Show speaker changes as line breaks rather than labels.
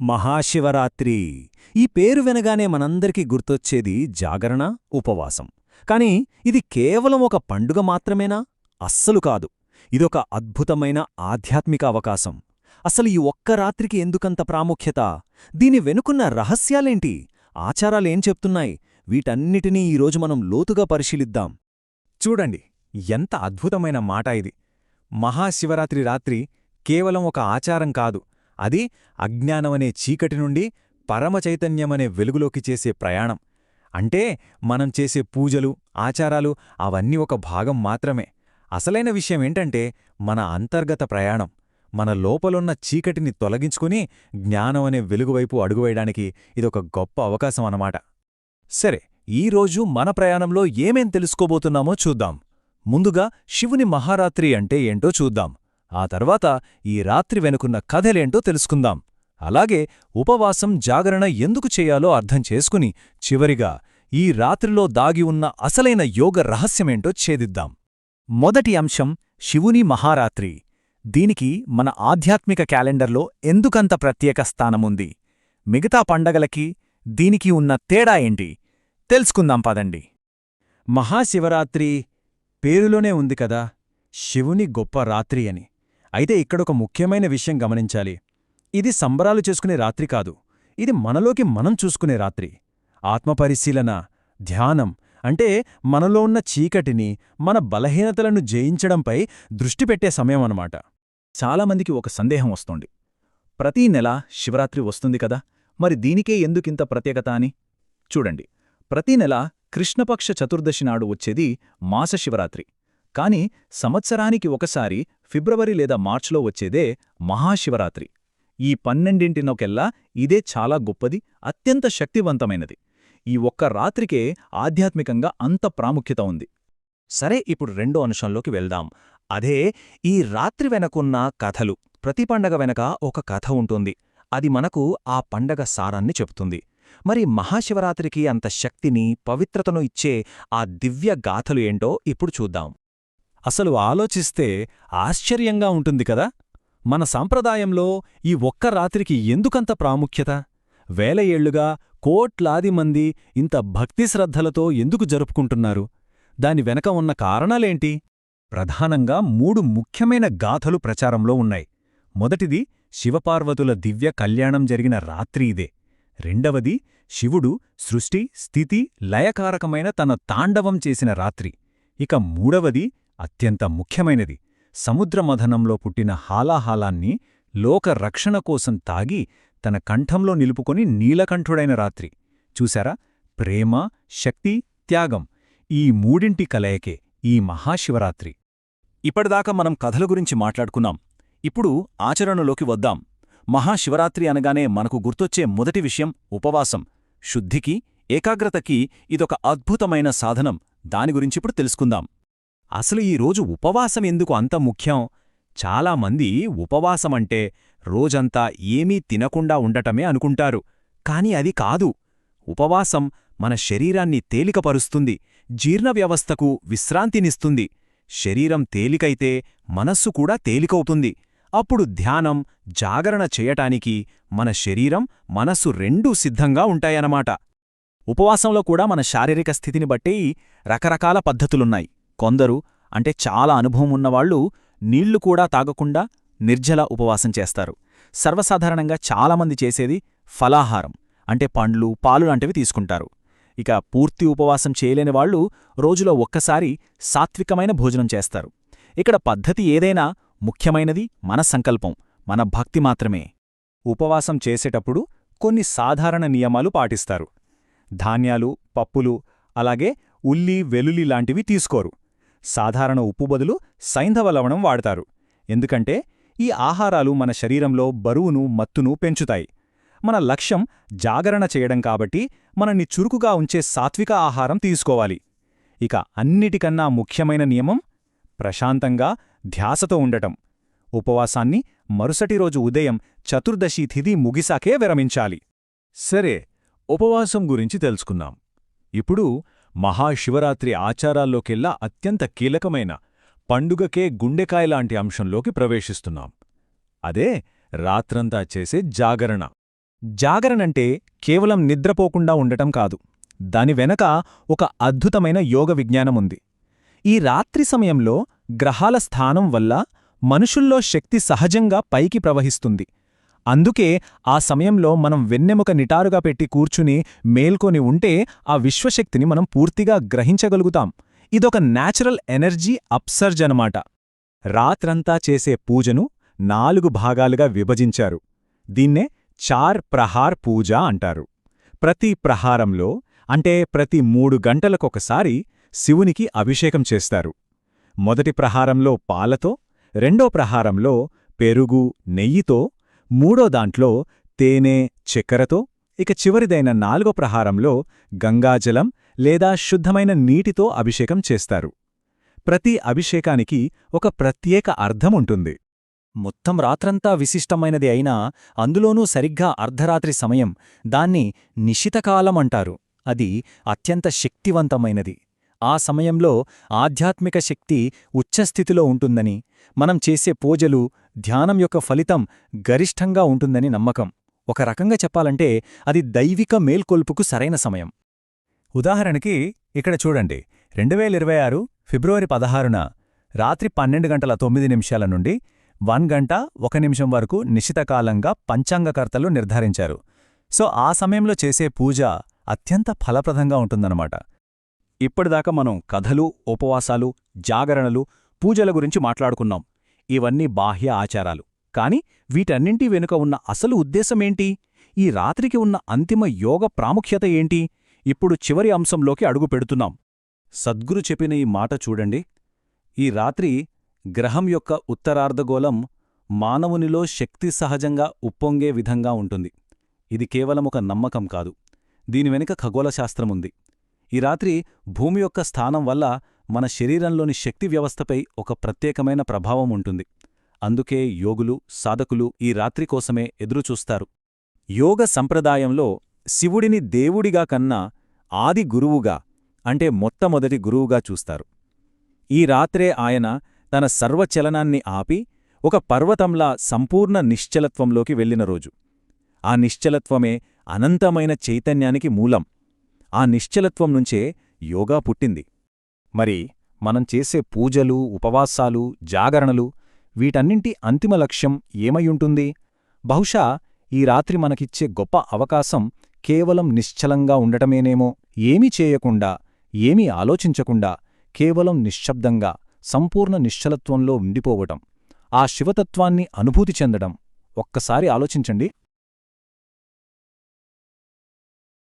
మహాశివరాత్రి. ఈ పేరు వినగానే మనందరికీ గుర్తొచ్చేది జాగరణ ఉపవాసం. కాని ఇది కేవలం ఒక పండుగ మాత్రమేనా? అస్సలు కాదు. ఇదొక అద్భుతమైన ఆధ్యాత్మిక అవకాశం. అసలు ఈ ఒక్క రాత్రికి ఎందుకంత ప్రాముఖ్యత? దీని వెనుకున్న రహస్యాలేంటి? ఆచారాలేం చెప్తున్నాయి? వీటన్నిటినీ ఈరోజు మనం లోతుగా పరిశీలిద్దాం.
చూడండి ఎంత అద్భుతమైన మాట ఇది. మహాశివరాత్రి రాత్రి కేవలం ఒక ఆచారం కాదు. అది అజ్ఞానమనే చీకటి నుండి పరమచైతన్యమనే వెలుగులోకి చేసే ప్రయాణం. అంటే మనం చేసే పూజలు ఆచారాలు అవన్నీ ఒక భాగం మాత్రమే. అసలైన విషయం ఏంటంటే మన అంతర్గత ప్రయాణం మన లోపలున్న చీకటిని తొలగించుకుని జ్ఞానమనే వెలుగువైపు అడుగువేయడానికి ఇదొక గొప్ప అవకాశం అన్నమాట. సరే ఈరోజు మన ప్రయాణంలో ఏమేం తెలుసుకోబోతున్నామో చూద్దాం. ముందుగా శివుని మహారాత్రి అంటే ఏంటో చూద్దాం. ఆ తర్వాత ఈ రాత్రి వెనుకున్న కథలేంటో తెలుసుకుందాం. అలాగే ఉపవాసం జాగరణ ఎందుకు చేయాలో అర్థం చేసుకుని చివరిగా ఈ రాత్రిలో దాగి ఉన్న అసలైన యోగ రహస్యమేంటో ఛేదిద్దాం. మొదటి అంశం శివుని మహారాత్రి. దీనికి మన ఆధ్యాత్మిక క్యాలెండర్లో ఎందుకంత ప్రత్యేక స్థానముంది? మిగతా పండగలకి దీనికి ఉన్న తేడా ఏంటి? తెలుసుకుందాం పదండి. మహాశివరాత్రి పేరులోనే ఉంది కదా శివుని గొప్ప రాత్రి అని. అయితే ఇక్కడొక ముఖ్యమైన విషయం గమనించాలి. ఇది సంబరాలు చేసుకునే రాత్రి కాదు. ఇది మనలోకి మనం చూసుకునే రాత్రి. ఆత్మపరిశీలన ధ్యానం అంటే మనలో ఉన్న చీకటిని మన బలహీనతలను జయించడంపై దృష్టి పెట్టే సమయం అన్నమాట. చాలామందికి ఒక సందేహం వస్తోంది. ప్రతీ నెల శివరాత్రి వస్తుంది కదా మరి దీనికే ఎందుకింత ప్రత్యేకత అని? చూడండి. ప్రతీ నెల కృష్ణపక్ష చతుర్దశి నాడు వచ్చేది మాస శివరాత్రి. కాని సంవత్సరానికి ఒకసారి ఫిబ్రవరి లేదా మార్చ్లో వచ్చేదే మహాశివరాత్రి. ఈ పన్నెండింటినొకెల్లా ఇదే చాలా గొప్పది అత్యంత శక్తివంతమైనది. ఈ ఒక్క రాత్రికే ఆధ్యాత్మికంగా అంత ప్రాముఖ్యత ఉంది. సరే ఇప్పుడు రెండో అంశంలోకి వెళ్దాం. అదే ఈ రాత్రి వెనకున్న కథలు ప్రతి పండగ వెనక ఒక కథ ఉంటుంది. అది మనకు ఆ పండగ సారాన్ని చెప్తుంది మరి మహాశివరాత్రికి అంత శక్తిని పవిత్రతను ఇచ్చే ఆ దివ్య గాథలు ఏంటో ఇప్పుడు చూద్దాం. అసలు ఆలోచిస్తే ఆశ్చర్యంగా ఉంటుంది కదా. మన సాంప్రదాయంలో ఈ ఒక్క రాత్రికి ఎందుకంత ప్రాముఖ్యత? వేల ఏళ్ళుగా కోట్లాది మంది ఇంత భక్తి శ్రద్ధలతో ఎందుకు జరుపుకుంటున్నారు? దాని వెనక ఉన్న కారణాలేంటి? ప్రధానంగా మూడు ముఖ్యమైన గాథలు ప్రచారంలో ఉన్నాయి. మొదటిది శివపార్వతుల దివ్య కళ్యాణం జరిగిన రాత్రి ఇదే. రెండవది శివుడు సృష్టి స్థితి లయకారకమైన తన తాండవం చేసిన రాత్రి. ఇక మూడవది అత్యంత ముఖ్యమైనది. సముద్రమథనంలో పుట్టిన హాలాహాలాన్ని లోక రక్షణ కోసం తాగి తన కంఠంలో నిలుపుకొని నీలకంఠుడైన రాత్రి. చూశారా? ప్రేమ శక్తి త్యాగం ఈ మూడింటి కలయకే ఈ మహాశివరాత్రి. ఇప్పటిదాకా మనం కథల గురించి మాట్లాడుకున్నాం. ఇప్పుడు ఆచరణలోకి వద్దాం. మహాశివరాత్రి అనగానే మనకు గుర్తొచ్చే మొదటి విషయం ఉపవాసం. శుద్ధికి ఏకాగ్రతకి ఇదొక అద్భుతమైన సాధనం. దాని గురించిప్పుడు తెలుసుకుందాం. అసలు ఈ రోజు ఉపవాసం ఎందుకు అంత ముఖ్యం? చాలామంది ఉపవాసమంటే రోజంతా ఏమీ తినకుండా ఉండటమే అనుకుంటారు. కాని అది కాదు. ఉపవాసం మన శరీరాన్ని తేలికపరుస్తుంది జీర్ణవ్యవస్థకు విశ్రాంతినిస్తుంది. శరీరం తేలికైతే మనస్సు కూడా తేలికవుతుంది. అప్పుడు ధ్యానం జాగరణ చేయటానికి మన శరీరం మనస్సు రెండూ సిద్ధంగా ఉంటాయన్నమాట. ఉపవాసంలో కూడా మన శారీరక స్థితిని బట్టి రకరకాల పద్ధతులున్నాయి. కొందరు అంటే చాలా అనుభవం ఉన్నవాళ్ళు నీళ్ళు కూడా తాగకుండా నిర్జల ఉపవాసం చేస్తారు. సర్వసాధారణంగా చాలామంది చేసేది ఫలాహారం అంటే పండ్లు పాలు లాంటివి తీసుకుంటారు. ఇక పూర్తి ఉపవాసం చేయలేని వాళ్ళు రోజులో ఒక్కసారి సాత్వికమైన భోజనం చేస్తారు. ఇక్కడ పద్ధతి ఏదైనా ముఖ్యమైనది మన సంకల్పం మన భక్తి మాత్రమే. ఉపవాసం చేసేటప్పుడు కొన్ని సాధారణ నియమాలు పాటిస్తారు. ధాన్యాలు పప్పులు అలాగే ఉల్లి వెలులి లాంటివి తీసుకోరు. సాధారణ ఉప్పు బదులు సైంధవ లవణం వాడతారు. ఎందుకంటే ఈ ఆహారాలు మన శరీరంలో బరువును మత్తును పెంచుతాయి. మన లక్ష్యం జాగరణ చేయడం కాబట్టి మనని చురుకుగా ఉంచే సాత్విక ఆహారం తీసుకోవాలి. ఇక అన్నిటికన్నా ముఖ్యమైన నియమం ప్రశాంతంగా ధ్యాసతో ఉండటం. ఉపవాసాన్ని మరుసటి రోజు ఉదయం చతుర్దశి తిథి ముగిసాకే విరమించాలి. సరే ఉపవాసం గురించి తెలుసుకుందాం. ఇప్పుడు మహాశివరాత్రి ఆచారాల్లోకెల్లా అత్యంత కీలకమైన పండుగకే గుండెకాయలాంటి అంశంలోకి ప్రవేశిస్తున్నాం. అదే రాత్రంతా చేసే జాగరణ. జాగరణంటే కేవలం నిద్రపోకుండా ఉండటం కాదు. దాని వెనక ఒక అద్భుతమైన యోగ విజ్ఞానముంది. ఈ రాత్రి సమయంలో గ్రహాల స్థానం వల్ల మనుషుల్లో శక్తి సహజంగా పైకి ప్రవహిస్తుంది. అందుకే ఆ సమయంలో మనం వెన్నెముక నిటారుగా పెట్టి కూర్చుని మేల్కొని ఉంటే ఆ విశ్వశక్తిని మనం పూర్తిగా గ్రహించగలుగుతాం. ఇదొక నేచురల్ ఎనర్జీ అప్సర్జ్ అనమాట రాత్రంతా చేసే పూజను నాలుగు భాగాలుగా విభజించారు. దీన్నే చార్ ప్రహార్ పూజ అంటారు. ప్రతి ప్రహారంలో అంటే ప్రతి మూడు గంటలకొకసారి శివునికి అభిషేకం చేస్తారు. మొదటి ప్రహారంలో పాలతో రెండో ప్రహారంలో పెరుగు నెయ్యితో మూడో దాంట్లో తేనె చక్కెరతో ఇక చివరిదైన నాలుగో ప్రహారంలో గంగాజలం లేదా శుద్ధమైన నీటితో అభిషేకం చేస్తారు. ప్రతి అభిషేకానికి ఒక ప్రత్యేక అర్థముంటుంది మొత్తం రాత్రంతా విశిష్టమైనది అయినా అందులోనూ సరిగ్గా అర్ధరాత్రి సమయం దాన్ని నిశితకాలం అంటారు. అది అత్యంత శక్తివంతమైనది. ఆ సమయంలో ఆధ్యాత్మిక శక్తి ఉచ్చస్థితిలో ఉంటుందని మనం చేసే పూజలు ధ్యానం యొక్క ఫలితం గరిష్టంగా ఉంటుందని నమ్మకం. ఒక రకంగా చెప్పాలంటే అది దైవిక మేల్కొల్పుకు సరైన సమయం. ఉదాహరణకి ఇక్కడ చూడండి రెండు వేల ఇరవై ఆరు ఫిబ్రవరి పదహారున రాత్రి పన్నెండు గంటల తొమ్మిది నిమిషాల నుండి వన్ గంట ఒక నిమిషం వరకు నిశితకాలంగా పంచాంగకర్తలు నిర్ధారించారు. సో ఆ సమయంలో చేసే పూజ అత్యంత ఫలప్రదంగా ఉంటుందన్నమాట. ఇప్పటిదాకా మనం కథలు ఉపవాసాలు జాగరణలు పూజల గురించి మాట్లాడుకున్నాం. ఇవన్నీ బాహ్య ఆచారాలు. కాని వీటన్నింటి వెనుక ఉన్న అసలు ఉద్దేశమేంటి? ఈ రాత్రికి ఉన్న అంతిమ యోగ ప్రాముఖ్యత ఏంటి? ఇప్పుడు చివరి అంశంలోకి అడుగు పెడుతున్నాం. సద్గురు చెప్పిన ఈ మాట చూడండి. ఈ రాత్రి గ్రహం యొక్క ఉత్తరార్ధగోళం మానవునిలో శక్తి సహజంగా ఉప్పొంగే విధంగా ఉంటుంది. ఇది కేవలం ఒక నమ్మకం కాదు. దీని వెనుక ఖగోళశాస్త్రముంది. ఈ రాత్రి భూమి యొక్క స్థానం వల్ల మన శరీరంలోని శక్తి వ్యవస్థపై ఒక ప్రత్యేకమైన ప్రభావం ఉంటుంది. అందుకే యోగులు సాధకులు ఈ రాత్రి కోసమే ఎదురుచూస్తారు. యోగ సంప్రదాయంలో శివుడిని దేవుడిగా కన్నా ఆది గురువుగా అంటే మొట్టమొదటి గురువుగా చూస్తారు. ఈ రాత్రే ఆయన తన సర్వచలనాన్ని ఆపి ఒక పర్వతంలా సంపూర్ణ నిశ్చలత్వంలోకి వెళ్ళిన రోజు. ఆ నిశ్చలత్వమే అనంతమైన చైతన్యానికి మూలం. ఆ నిశ్చలత్వం నుంచే యోగా పుట్టింది. మరి మనం చేసే పూజలు ఉపవాసాలు జాగరణలు వీటన్నింటి అంతిమ లక్ష్యం ఏమయుంటుంది బహుశా ఈ రాత్రి మనకిచ్చే గొప్ప అవకాశం కేవలం నిశ్చలంగా ఉండటమేనేమో. ఏమీ చేయకుండా ఏమీ ఆలోచించకుండా కేవలం నిశ్శబ్దంగా సంపూర్ణ నిశ్చలత్వంలో ఉండిపోవటం ఆ శివతత్వాన్ని అనుభూతి చెందడం. ఒక్కసారి ఆలోచించండి.